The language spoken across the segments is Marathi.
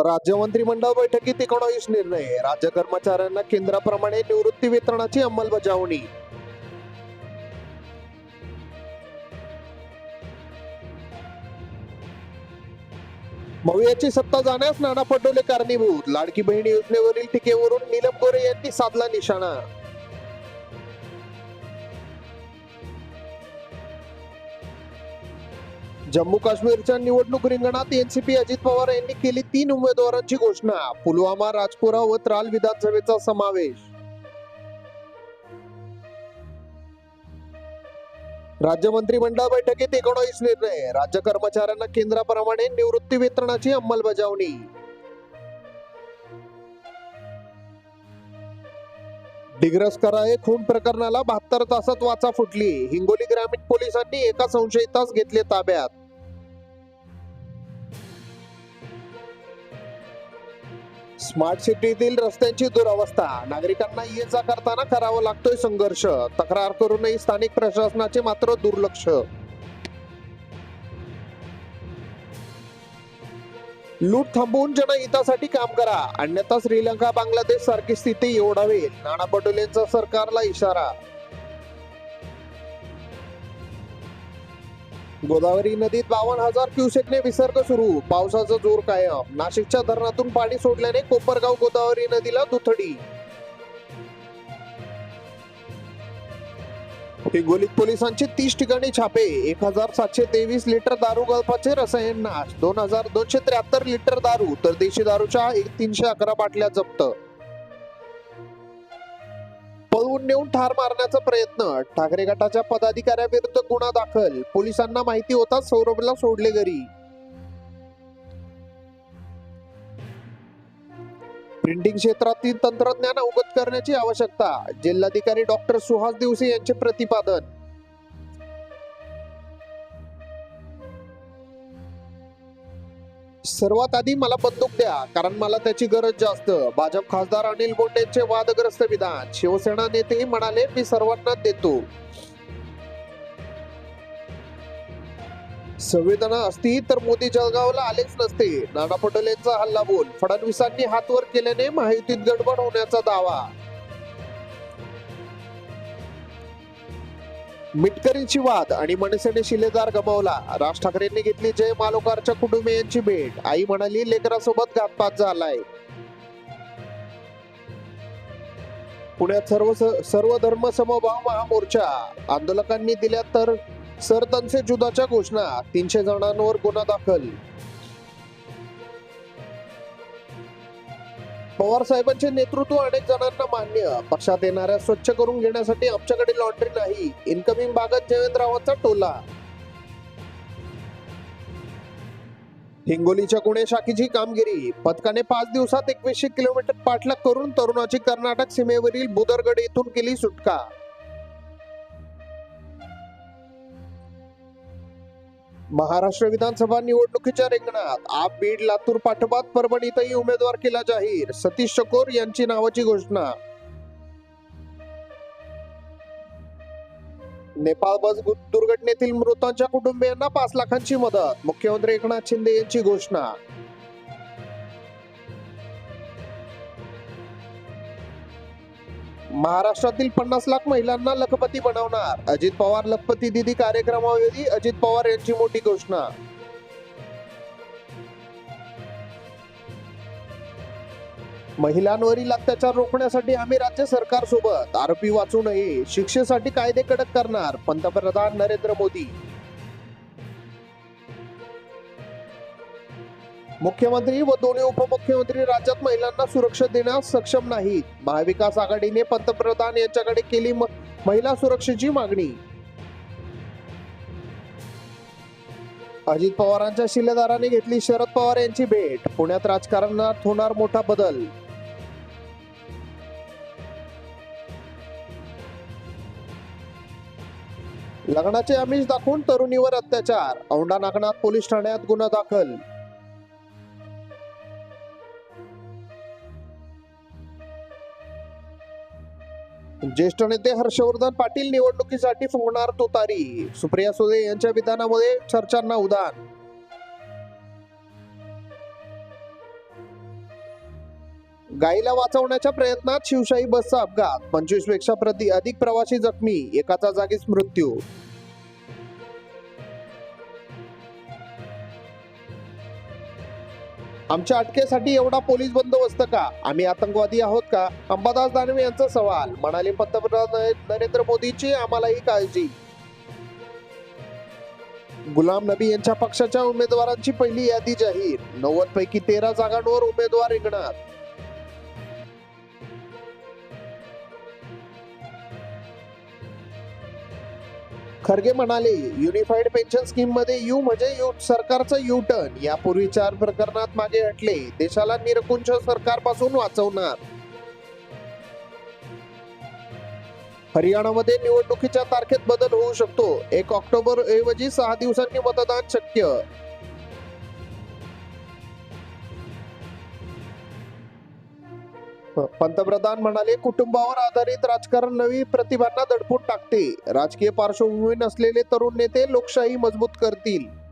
राज्य मंत्रिमंडळ बैठकीत एकोणावीस निर्णय. राज्य कर्मचाऱ्यांना केंद्राप्रमाणे निवृत्ती वेतनाची अंमलबजावणी. मवियाची सत्ता जाण्यास नाना पटोले कारणीभूत. लाडकी बहीण योजनेवरील टीकेवरून नीलम गोरे यांनी साधला निशाणा. जम्मू काश्मीरच्या निवडणूक रिंगणात एनसीपी अजित पवार यांनी केली तीन उमेदवारांची घोषणा पुलवामा राजपुरा व त्राल विधानसभेचा समावेश. राज्य मंत्रिमंडळ बैठकीत एकोणावीस निर्णय राज्य कर्मचाऱ्यांना केंद्राप्रमाणे निवृत्ती वेतनाची अंमलबजावणी. डिग्रस कराये खून प्रकरणाला बहात्तर तासात वाचा फुटली हिंगोली ग्रामीण पोलिसांनी एका संशयितास घेतले ताब्यात. स्मार्ट सिटीतील रस्त्यांची दुरावस्था. नागरिकांना ये जा करताना करावा लागतोय संघर्ष. तक्रार करूनही स्थानिक प्रशासनाचे मात्र दुर्लक्ष. लूट थांबवून जनहितासाठी काम करा. अन्यथा श्रीलंका बांगलादेश सारखी स्थिती एवढावेल नाना पटोलेंचा सरकारला इशारा. गोदावरी नदीत बावन्न हजार क्युसेकने विसर्ग सुरू. पावसाचा जोर कायम. नाशिकच्या धरणातून पाणी सोडल्याने कोपरगाव गोदावरी नदीला दुथडी. हिंगोलीत पोलिसांचे तीस ठिकाणी छापे. एक हजार सातशे तेवीस लिटर दारू गळपाचे रसायन नाश. दोन हजार दोनशे त्र्याहत्तर लिटर दारू. तर देशी दारूच्या एक तीनशे अकरा बाटल्या जप्त. पळवून नेऊन ठार मारण्याचा प्रयत्न. ठाकरे गटाच्या पदाधिकाऱ्याविरुद्ध गुन्हा दाखल. पोलिसांना माहिती होताच सौरभला सोडले घरी. प्रिंटिंग क्षेत्रातील तंत्रज्ञान अवगत करण्याची आवश्यकता. जिल्हाधिकारी डॉक्टर सुहास दिवसे यांचे प्रतिपादन. सर्वात आधी मला बंदूक द्या कारण मला त्याची गरज जास्त. भाजप खासदार अनिल बोंडेंचे वादग्रस्त विधान. शिवसेना नेतेही म्हणाले मी सर्वांना देतो. संवेदना असती तर मोदी जळगावला आलेच नसते. नाना पटोलेंचा हल्ला बोल. फडणवीसांनी हात वर केल्याने महायुतीत गडबड होण्याचा दावा. मिटकरींची वाद आणि मनसेने शिलेदार गमावला. राज ठाकरेंनी घेतली जय मालोकारच्या कुटुंबियांची भेट. आई म्हणाली लेकरासोबत घातपात झालाय. पुण्यात सर्व सर्व धर्म समभाव महामोर्चा. आंदोलकांनी दिल्या तर सरतनसे जुदाच्या घोषणा. तीनशे जणांवर गुन्हा दाखल. पवार साहेबांचे नेतृत्व अनेक जणांना मान्य. पक्षात येणाऱ्या स्वच्छ करून घेण्यासाठी आमच्याकडे लॉन्ड्री नाही. इनकमिंग भागात जयंतरावांचा टोला. हिंगोलीच्या गुन्हे शाखेची कामगिरी. पथकाने पाच दिवसात एकवीसशे किलोमीटर पाठलाग करून तरुणाची कर्नाटक सीमेवरील बुदरगड येथून केली सुटका. महाराष्ट्र विधानसभा निवडणुकीच्या रिंगणात आप बीड लातूर पाठोपाठ परभणीतही उमेदवार केला जाहीर. सतीश चकोर यांची नावाची घोषणा. नेपाळ बस दुर्घटनेतील मृतांच्या कुटुंबियांना पाच लाखांची मदत. मुख्यमंत्री एकनाथ शिंदे यांची घोषणा. महाराष्ट्रातील पन्नास लाख महिलांना लखपती बनवणार. अजित पवार लखपती दिदी कार्यक्रमावेळी अजित पवार यांची मोठी घोषणा. महिलांवरील अत्याचार रोखण्यासाठी आम्ही राज्य सरकार सोबत आरोपी वाचू नये शिक्षेसाठी कायदे कडक करणार पंतप्रधान नरेंद्र मोदी. मुख्यमंत्री व दोन्ही उपमुख्यमंत्री राज्यात महिलांना सुरक्षा देण्यास सक्षम नाहीत. महाविकास आघाडीने पंतप्रधान यांच्याकडे केली म- महिला सुरक्षेची मागणी. अजित पवारांच्या शिलेदाराने घेतली शरद पवार यांची भेट. पुण्यात राजकारणात होणार मोठा बदल. लग्नाचे आमिष दाखवून तरुणीवर अत्याचार. औंढा नागनाथ पोलीस ठाण्यात गुन्हा दाखल. ज्येष्ठ नेते हर्षवर्धन पाटील निवडणुकीसाठी फुंकणार तुतारी. सुप्रिया सुळे यांच्या विधानामुळे चर्चांना उदान. गाईला वाचवण्याच्या प्रयत्नात शिवशाही बसचा अपघात. पंचवीसपेक्षा प्रति अधिक प्रवासी जखमी. एकाचा जागीच मृत्यू. आमच्या अटकेसाठी एवढा पोलीस बंदोबस्त का? आम्ही आतंकवादी आहोत का? अंबादास दानवे यांचा सवाल. म्हणाले पंतप्रधान नरेंद्र मोदींची आम्हालाही काळजी. गुलाम नबी यांच्या पक्षाच्या उमेदवारांची पहिली यादी जाहीर. नव्वद पैकी तेरा जागांवर उमेदवार रिंगणार खरगे म्हणाले युनिफाईड पेन्शन स्कीममध्ये यू म्हणजे यू सरकारचं यू टर्न यापूर्वी चार प्रकरणात मागे हटले. देशाला निरकुंश सरकारपासून वाचवणार. हरियाणामध्ये निवडणुकीच्या तारखेत बदल होऊ शकतो. एक ऑक्टोबर ऐवजी सहा दिवसांनी मतदान शक्य. पंतप्रधान म्हणाले कुटुंबावर आधारित राजकारण नवी प्रतिभांना दडपून टाकते. राजकीय पार्श्वभूमी नसलेले तरुण नेते लोकशाही मजबूत करतील.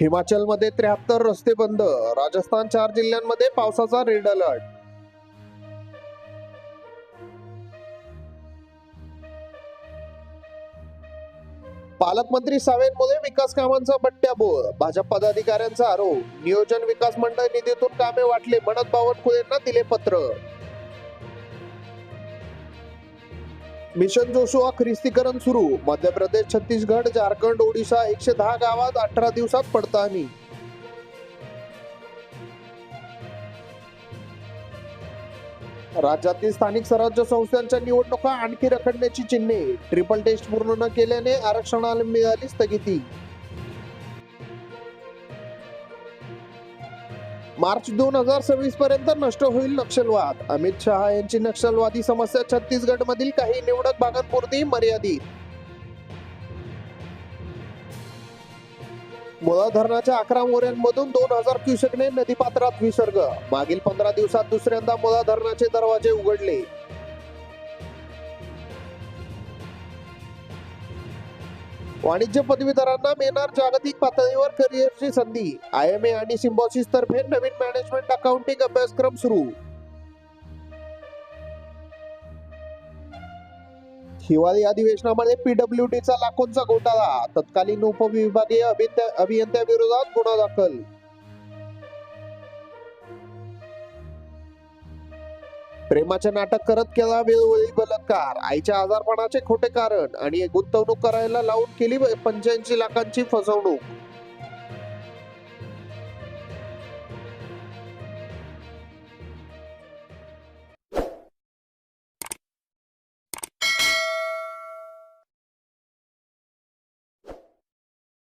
हिमाचलमध्ये त्र्याहत्तर रस्ते बंद. राजस्थान चार जिल्ह्यांमध्ये पावसाचा रेड अलर्ट. पालकमंत्री सावेंमध्ये विकास कामांचा बट्ट्याबोळ भाजप पदाधिकाऱ्यांचा आरोप. नियोजन विकास मंडळ निधीतून कामे वाटले म्हणत बावनकुळेंना दिले पत्र. मिशन जोशुआ ख्रिस्तीकरण सुरू. मध्य प्रदेश छत्तीसगड झारखंड ओडिशा एकशे दहा गावात अठरा दिवसात पडताळणी. राज्यातील स्थानिक स्वराज्य संस्थांच्या निवडणुका आणखी रखडण्याची चिन्हे. ट्रिपल टेस्ट पूर्ण न केल्याने आरक्षणाला मिळाली स्थगिती. मार्च दोन हजार सव्वीस पर्यंत नष्ट होईल नक्षलवाद. अमित शहा यांची नक्षलवादी समस्या छत्तीसगड मधील काही निवडक भागांपुरती मर्यादित. मुळा धरणाच्या अकरा मोऱ्यांमधून दोन हजार क्युसेकने नदीपात्रात विसर्ग. मागील पंधरा दिवसात दुसऱ्यांदा मुळा धरणाचे दरवाजे उघडले. वाणिज्य पदवीधरांना मिळणार जागतिक पातळीवर करिअरची संधी. आय एम ए आणि सिम्बॉसिस तर्फे नवीन मॅनेजमेंट अकाउंटिंग अभ्यासक्रम सुरू. हिवाळी अधिवेशनामध्ये पीडब्ल्यू चा लाखोंचा घोटाळा. तत्कालीन उपविभागीय अभियंत्या अभियंत्याविरोधात गुन्हा दाखल. प्रेमाचे नाटक करत केला वेळोवेळी बलात्कार. आईच्या आजारपणाचे खोटे कारण आणि गुंतवणूक करायला लावून केली पंच्याऐंशी लाखांची फसवणूक.